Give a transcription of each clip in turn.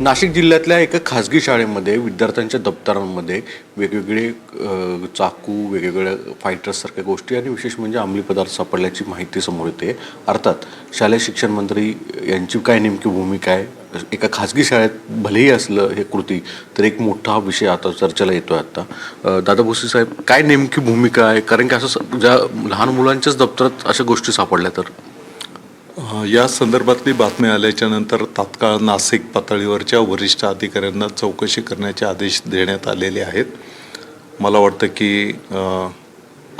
नाशिक जिल्ह्यातल्या एका खाजगी शाळेमध्ये विद्यार्थ्यांच्या दप्तरांमध्ये वेगवेगळे चाकू वेगवेगळ्या फायटर्ससारख्या गोष्टी आणि विशेष म्हणजे अंमली पदार्थ सापडल्याची माहिती समोर येते. अर्थात शालेय शिक्षण मंत्री यांची काय नेमकी भूमिका आहे? एका खाजगी शाळेत भलेही असलं हे कृती तर एक मोठा विषय आता चर्चेला येतोय आता. आत्ता दादा भोसे साहेब काय नेमकी भूमिका आहे? कारण की असं ज्या लहान मुलांच्याच दप्तरात अशा गोष्टी सापडल्या तर? या संदर्भातली बातमी आल्याच्यानंतर तात्काळ नाशिक पातळीवरच्या वरिष्ठ अधिकाऱ्यांना चौकशी करण्याचे आदेश देण्यात आलेले आहेत. मला वाटतं की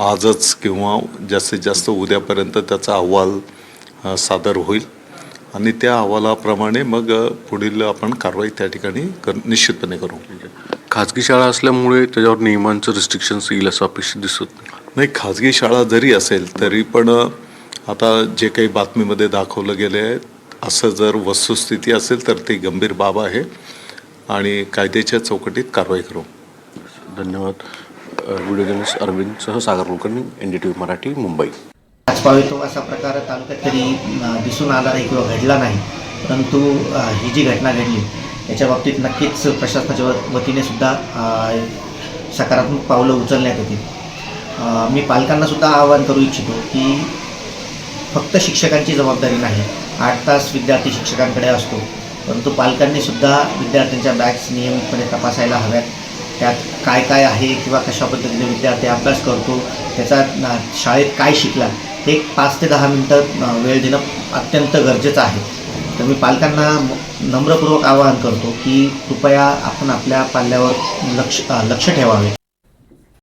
आजच किंवा जास्तीत जास्त उद्यापर्यंत त्याचा अहवाल सादर होईल. आणि त्या अहवालाप्रमाणे मग पुढील आपण कारवाई त्या ठिकाणी कर निश्चितपणे करू. खाजगी शाळा असल्यामुळे त्याच्यावर नियमांचं रिस्ट्रिक्शन्स येईल असं अपेक्षित दिसत नाही. खाजगी शाळा जरी असेल तरी पण आता जे काही बातमीमध्ये दाखवलं गेले आहे असं जर वस्तुस्थिती असेल तर ती गंभीर बाब आहे आणि कायद्याच्या चौकटीत कारवाई करू. धन्यवाद. Video journalist अरविंदसह Sagar Kulkarni N D T V Marathi Mumbai. तो असा प्रकार तालुक्यात अ, दिसून आला नाही किंवा घडला नाही परंतु ही जी घटना घडली याच्या बाबतीत नक्कीच प्रशासनाच्या वतीने सुद्धा सकारात्मक पावलं उचलण्यात येतील. मी पालकांना सुद्धा आवाहन करू इच्छितो की फक्त शिक्षकांची जबाबदारी नाही. आठ तास विद्यार्थी शिक्षकांकडे असतो. परंतु पालकांनी सुद्धा विद्यार्थ्यांच्या बॅग्स नियमितपणे तपासायला हव्यात. त्यात काय काय आहे किंवा कशा पद्धतीने विद्यार्थी अभ्यास करतो त्याचा शाळेत काय शिकला हे पाच ते दहा मिनटं वेळ देणं अत्यंत गरजेचं आहे. तर मी पालकांना नम्रपूर्वक आवाहन करतो की कृपया आपण आपल्या पाल्यावर लक्ष लक्ष ठेवावे.